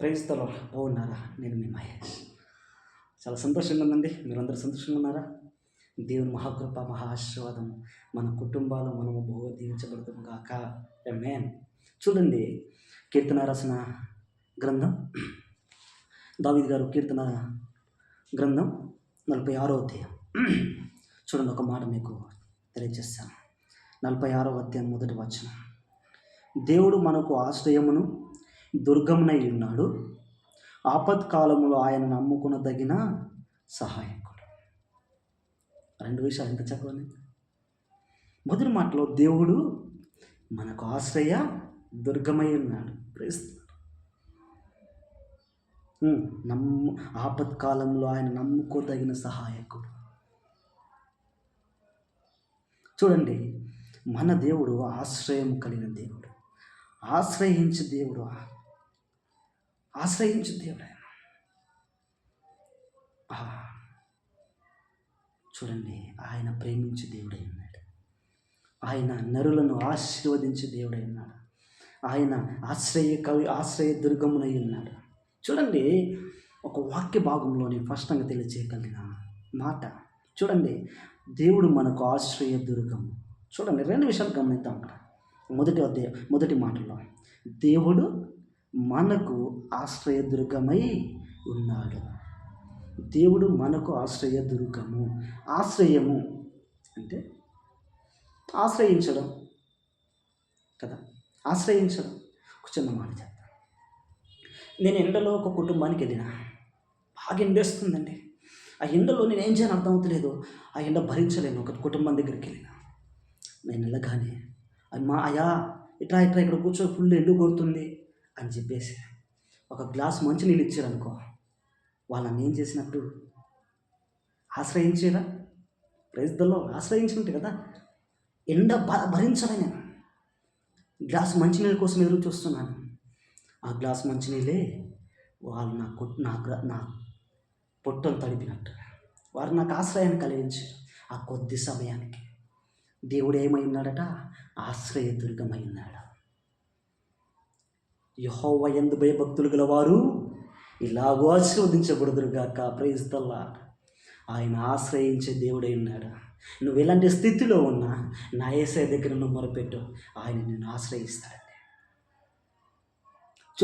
ప్రైజ్తలో బాగున్నారా నేను మీ మహేష్. చాలా సంతోషంగా ఉందండి. మీరందరూ సంతోషంగా ఉన్నారా? దేవుని మహాకృప మహా ఆశీర్వాదం మన కుటుంబాలు మనము బాగా దీవించబడతాము కాక మేన్ చూడండి కీర్తన రాసిన గ్రంథం. దావిద్ గారు కీర్తన గ్రంథం నలభై ఆరో అధ్యాయం. చూడండి ఒక మాట మీకు తెలియజేస్తాను. నలభై ఆరో అధ్యాయం మొదటి వచనం. దేవుడు మనకు ఆశ్రయమును దుర్గమునై ఉన్నాడు. ఆపత్కాలములో ఆయన నమ్ముకునదగిన సహాయకుడు. రెండు విషయాలు ఎంత చక్కవని మొదటి మాటలో దేవుడు మనకు ఆశ్రయ దుర్గమై ఉన్నాడు. ప్రేస్తున్నాడు నమ్ము ఆపత్కాలంలో ఆయన నమ్ముకోదగిన సహాయకుడు. చూడండి మన దేవుడు ఆశ్రయం కలిగిన దేవుడు. ఆశ్రయించు దేవుడు ఆశ్రయించు దేవుడు ఆయన చూడండి ఆయన ప్రేమించే దేవుడై ఉన్నాడు ఆయన నరులను ఆశీర్వదించే దేవుడై ఉన్నాడు ఆయన ఆశ్రయ కవి ఆశ్రయ దుర్గమునై ఉన్నాడు. చూడండి ఒక వాక్య భాగంలోని స్పష్టంగా తెలియచేయగలిగిన మాట. చూడండి దేవుడు మనకు ఆశ్రయ దుర్గము చూడండి రెండు విషయాలు గమనిద్దాం అక్కడ. మొదటి అధ్యాయం మొదటి మాటలో దేవుడు మనకు ఆశ్రయ దుర్గమై ఉన్నాడు. దేవుడు మనకు ఆశ్రయ దుర్గము ఆశ్రయము అంటే ఆశ్రయించడం కదా? ఆశ్రయించడం. ఒక చిన్న మాట చెప్తాను. నేను ఎండలో ఒక కుటుంబానికి వెళ్ళిన. బాగా ఎండేస్తుందండి ఆ ఎండలో నేను ఏం చేయాలని అర్థమవుతలేదు ఆ ఎండ భరించలేను. ఒక కుటుంబం దగ్గరికి వెళ్ళిన. నేను వెళ్ళగానే అమ్మా అయ్యా ఇట్లా ఇట్లా ఇక్కడ కూర్చో ఫుల్ ఎండు కొడుతుంది. అని చెప్పేసి ఒక గ్లాస్ మంచినీళ్ళు ఇచ్చారు అనుకో వాళ్ళని ఏం చేసినట్టు? ఆశ్రయించేరా ప్రైజ్దల్లో ఆశ్రయించినట్టు కదా? ఎండ భ భరించలే నేను. గ్లాస్ మంచినీళ్ళ కోసం ఎదురు చూస్తున్నాను. ఆ గ్లాస్ మంచినీళ్ళే వాళ్ళు నా కొట్టు నా నా పొట్టను తడిపినట్టు. వారు నాకు ఆశ్రయాన్ని కలిగించారు ఆ కొద్ది సమయానికి. దేవుడు ఏమై ఉన్నాడట? ఆశ్రయ దుర్గమై ఉన్నాడు. యహోవ ఎందు భయభక్తులు గలవారు ఇలాగో ఆశీర్వదించబడుదురుగాక ప్రయిస్తల్లా ఆయన ఆశ్రయించే దేవుడై ఉన్నాడు. నువ్వు ఎలాంటి స్థితిలో ఉన్నా నా ఏసే దగ్గర నువ్వు మొరపెట్టు. ఆయన నిన్ను ఆశ్రయిస్తాడండి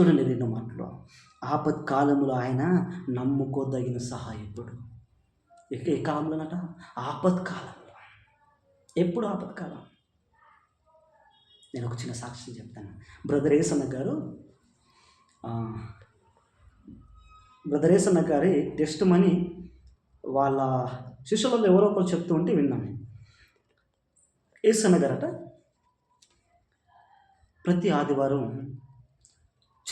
చూడండి రెండు మాటలు. ఆపత్కాలంలో ఆయన నమ్ముకోదగిన సహాయకుడు. ఏ కాలంలోనట ఆపత్కాలంలో ఎప్పుడు ఆపత్కాలం? నేను ఒక చిన్న సాక్ష్యం చెప్తాను. బ్రదర్ ఏసన్న గారు బ్రదర్ ఏసన్న గారి టెస్ట్ మనీ వాళ్ళ శిష్యులలో ఎవరో ఒకరు చెప్తూ ఉంటే విన్నాను. ఏసన్న గారట ప్రతి ఆదివారం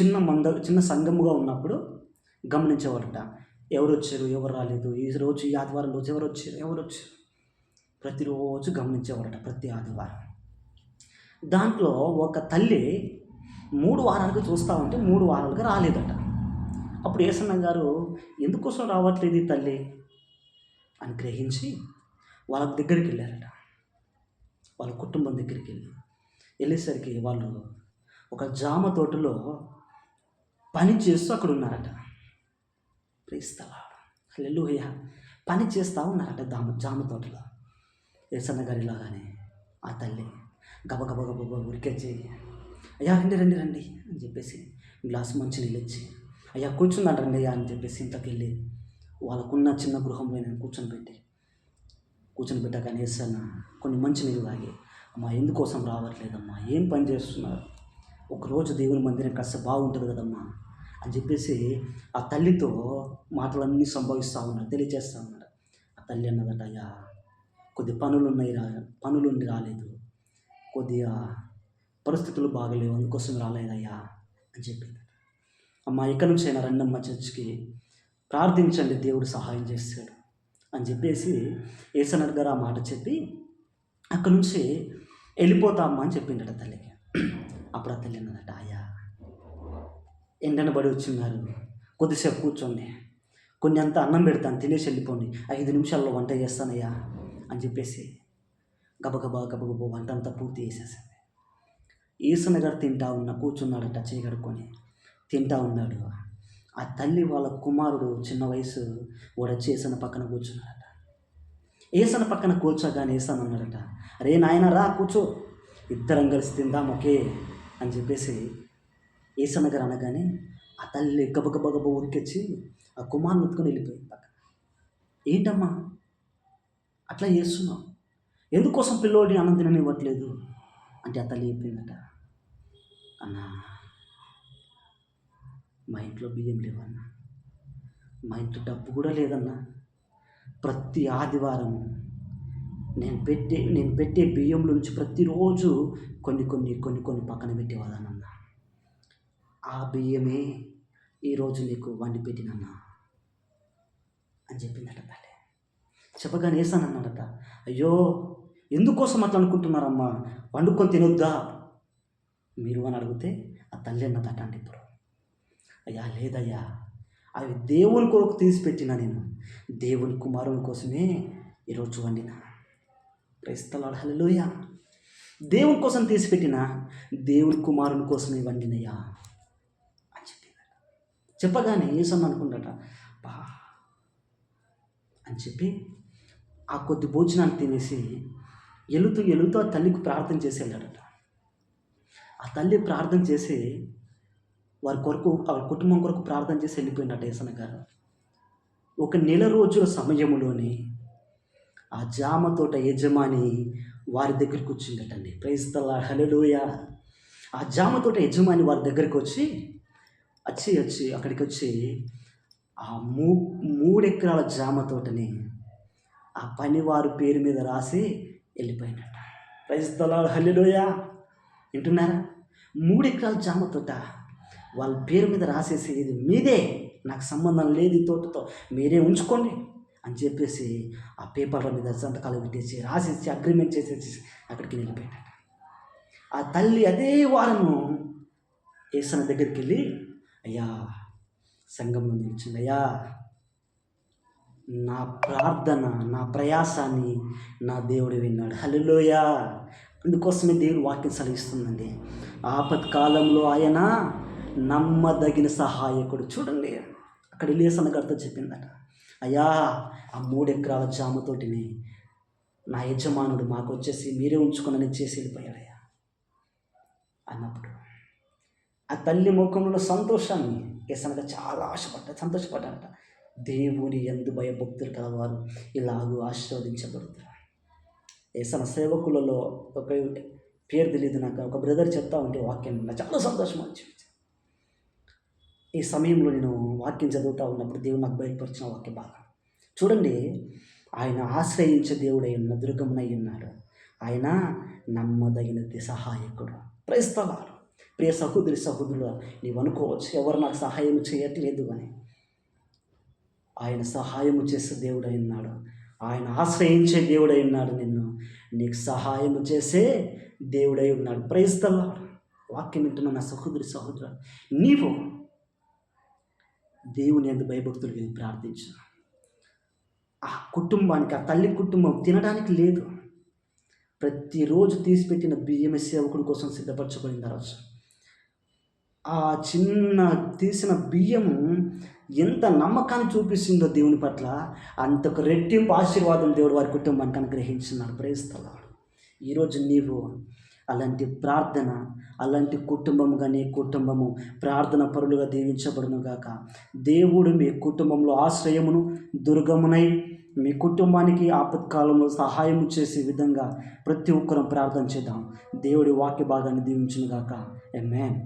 చిన్న మంద చిన్న సంఘముగా ఉన్నప్పుడు గమనించేవారట. ఎవరు వచ్చారు ఎవరు రాలేదు ఈ రోజు ఈ ఆదివారం రోజు ఎవరు వచ్చారు ఎవరు వచ్చారు? ప్రతిరోజు గమనించేవారట ప్రతి ఆదివారం. దాంట్లో ఒక తల్లి మూడు వారాలకు చూస్తా ఉంటే మూడు వారాలుగా రాలేదట. అప్పుడు ఏసన్న గారు ఎందుకోసం రావట్లేదు ఈ తల్లి? అని గ్రహించి వాళ్ళ దగ్గరికి వెళ్ళారట. వాళ్ళ కుటుంబం దగ్గరికి వెళ్ళి వెళ్ళేసరికి వాళ్ళు ఒక జామ తోటలో పని చేస్తూ అక్కడ ఉన్నారట. ప్రేస్తలా హల్లెలూయా పని చేస్తూ ఉన్నారట దామ జామ తోటలో. ఏసన్న గారు ఇలాగానే ఆ తల్లి గబగబ గబగబ ఉరికొచ్చి అయ్యా రండి రండి రండి అని చెప్పేసి గ్లాస్ మంచి నీళ్ళు ఇచ్చి అయ్యా కూర్చుందంట రండి అయ్యా అని చెప్పేసి ఇంతకెళ్ళి వాళ్ళకున్న చిన్న గృహంలో నేను కూర్చొని పెట్టి కూర్చొని పెట్టాక ఏసన్న కొన్ని మంచి నీళ్ళు తాగి అమ్మా ఎందుకోసం రావట్లేదమ్మా? ఏం పని చేస్తున్నారు? ఒకరోజు దేవుని మందిరం కాస్త బాగుంటుంది కదమ్మా అని చెప్పేసి ఆ తల్లితో మాటలన్నీ సంభవిస్తూ ఉన్నాడు తెలియజేస్తూ ఉన్నాడు ఆ తల్లి అన్నదట అయ్యా కొద్ది పనులు ఉన్నాయి రా పనులుండి రాలేదు. కొద్దిగా పరిస్థితులు బాగలేవు అందుకోసం రాలేదయ్యా అని చెప్పింది. అమ్మ ఇక్కడి నుంచి అయినా రండమ్మ చర్చికి ప్రార్థించండి దేవుడు సహాయం చేస్తాడు అని చెప్పేసి ఏసనర్ గారు ఆ మాట చెప్పి అక్కడి నుంచి వెళ్ళిపోతా అమ్మ అని చెప్పిండట తల్లికి. అప్పుడు ఆ తల్లి అన్నదట అయ్యా ఎండనబడి వచ్చిన్నారు కొద్దిసేపు కూర్చోండి కొన్ని అంత అన్నం పెడతాను తినేసి వెళ్ళిపోండి ఐదు నిమిషాల్లో వంట చేస్తానయ్యా అని చెప్పేసి గబగబా గబగబా వంట అంతా పూర్తి చేసేసింది. ఈసన గారు తింటా ఉన్న కూర్చున్నాడట చేయగడుకొని తింటా ఉన్నాడు. ఆ తల్లి వాళ్ళ కుమారుడు చిన్న వయసు వాడు వచ్చి పక్కన కూర్చున్నాడట. ఏసన పక్కన కూర్చోగానే ఏసన్న అన్నాడట అరే నాయన రా కూర్చో. ఇద్దరం కలిసి తిందాం ఒకే అని చెప్పేసి ఏసన్న గారు అనగానే ఆ తల్లి గబగబ గబ ఉరికొచ్చి ఆ కుమారుని ఎత్తుకొని వెళ్ళిపోయింది పక్కన. ఏంటమ్మా? అట్లా చేస్తున్నావు? ఎందుకోసం పిల్లోడిని అన్నం తిననివ్వట్లేదు? అంటే ఆ తల్లి చెప్పిందట. అన్నా మా ఇంట్లో బియ్యం లేవన్నా. మా ఇంట్లో డబ్బు కూడా లేదన్నా. ప్రతి ఆదివారం నేను పెట్టే నేను పెట్టే బియ్యంలో నుంచి ప్రతిరోజు కొన్ని కొన్ని కొన్ని కొన్ని పక్కన పెట్టేవాళ్ళనన్న. ఆ బియ్యమే ఈరోజు నీకు వండి పెట్టినన్నా. అని చెప్పిందట తల్లి. చెప్పగానే వేసానన్నాడట అయ్యో ఎందుకోసం అట్లా అనుకుంటున్నారమ్మా? వండుకొని తినొద్దా? మీరు అని అడిగితే ఆ తల్లి అన్నదట అండి ఇప్పుడు. అయ్యా లేదయ్యా. అవి దేవుని కొరకు తీసిపెట్టిన నేను. దేవుని కుమారుని కోసమే ఈరోజు వండిన. క్రైస్తలాడు హలోయ దేవుని కోసం తీసిపెట్టిన దేవుని కుమారుని కోసమే వండినయ్యా అని చెప్పిందట చెప్పగానే ఏసన్న అనుకుందట. బా అని చెప్పి ఆ కొద్ది భోజనాన్ని తినేసి ఎలుతూ ఎలుతూ ఆ తల్లికి ప్రార్థన చేసి వెళ్ళాడట ఆ తల్లి ప్రార్థన చేసి వారి కొరకు వారి కుటుంబం కొరకు ప్రార్థన చేసి వెళ్ళిపోయినట్టు ఏసన గారు. ఒక నెల రోజుల సమయంలోనే ఆ జామ తోట యజమాని వారి దగ్గరికి వచ్చిందటండి. ప్రైస్తల హలలోయ ఆ జామ తోట యజమాని వారి దగ్గరికి వచ్చి వచ్చి వచ్చి అక్కడికి వచ్చి ఆ మూ మూడెకరాల జామ తోటని ఆ పని వారి పేరు మీద రాసి వెళ్ళిపోయినట్ట. ప్రైస్తల హలలోయ వింటున్నారా? మూడు ఎకరాల జామ తోట. వాళ్ళ పేరు మీద రాసేసి ఇది మీదే. నాకు సంబంధం లేదు ఈ తోటతో. మీరే ఉంచుకోండి అని చెప్పేసి ఆ పేపర్ల మీద సంతకాలు పెట్టేసి రాసేసి అగ్రిమెంట్ చేసేసి అక్కడికి వెళ్ళిపోయాడు ఆ తల్లి అదే వారము ఏసన దగ్గరికి వెళ్ళి అయ్యా సంఘంలో నిలిచింది. అయ్యా నా ప్రార్థన నా ప్రయాసాన్ని నా దేవుడు విన్నాడు. హలోయ అందుకోసమే దేవుడు వాక్యం సలహిస్తుందండి ఆపత్ కాలంలో ఆయన నమ్మదగిన సహాయకుడు. చూడండి అక్కడ లేసన్న గారితో చెప్పిందట. అయ్యా ఆ మూడు ఎకరాల జామతోటిని నా యజమానుడు మాకు వచ్చేసి మీరే ఉంచుకునని చేసి వెళ్ళిపోయాడయ్యా అన్నప్పుడు. ఆ తల్లి ముఖంలో సంతోషాన్ని ఏసనగా చాలా ఆశపడ్డా సంతోషపడ్డాడట. దేవుని ఎందు భయభక్తులు కలవారు. ఇలాగూ ఆశీర్వదించబడుతారు ఏసన సేవకులలో ఒక పేరు తెలియదు నాకు. ఒక బ్రదర్ చెప్తా ఉంటే వాక్యం నాకు చాలా సంతోషం వచ్చింది ఈ సమయంలో నేను వాక్యం చదువుతూ ఉన్నప్పుడు దేవుడు నాకు బయటపరిచిన వాక్యం బాగా. చూడండి ఆయన ఆశ్రయించే దేవుడై ఉన్న దుర్గమునై ఉన్నాడు ఆయన నమ్మదగినది సహాయకుడు. ప్రయస్తవారు ప్రియ సహోదరి సహోదరుడు నీవు అనుకోవచ్చు ఎవరు నాకు సహాయం చేయట్లేదు అని. ఆయన సహాయము చేసే దేవుడై ఉన్నాడు. ఆయన ఆశ్రయించే దేవుడై ఉన్నాడు నిన్ను. నీకు సహాయము చేసే దేవుడై ఉన్నాడు. ప్రయస్తవాడు వాక్యం వింటున్న నా సహోదరి సహోదరు నీవు దేవుని ఎందు భయభక్తులు వెళ్ళి ప్రార్థించు. ఆ కుటుంబానికి ఆ తల్లి కుటుంబం తినడానికి లేదు. ప్రతిరోజు తీసిపెట్టిన బియ్యం సేవకుడి కోసం సిద్ధపరచబడింది ఆ రోజు. ఆ చిన్న తీసిన బియ్యము ఎంత నమ్మకాన్ని చూపిస్తుందో దేవుని పట్ల అంతకు రెట్టింపు ఆశీర్వాదం దేవుడు వారి కుటుంబానికి అనుగ్రహించున్నాడు ప్రేస్తలాడు ఈరోజు నీవు అలాంటి ప్రార్థన అలాంటి కుటుంబం కానీ కుటుంబము ప్రార్థన పరులుగా దీవించబడును గాక. దేవుడు మీ కుటుంబంలో ఆశ్రయమును దుర్గమునై మీ కుటుంబానికి ఆపత్కాలంలో సహాయం చేసే విధంగా ప్రతి ఒక్కరం ప్రార్థన చేద్దాం. దేవుడి వాక్య భాగాన్ని దీవించునుగాక ఎమ్మెన్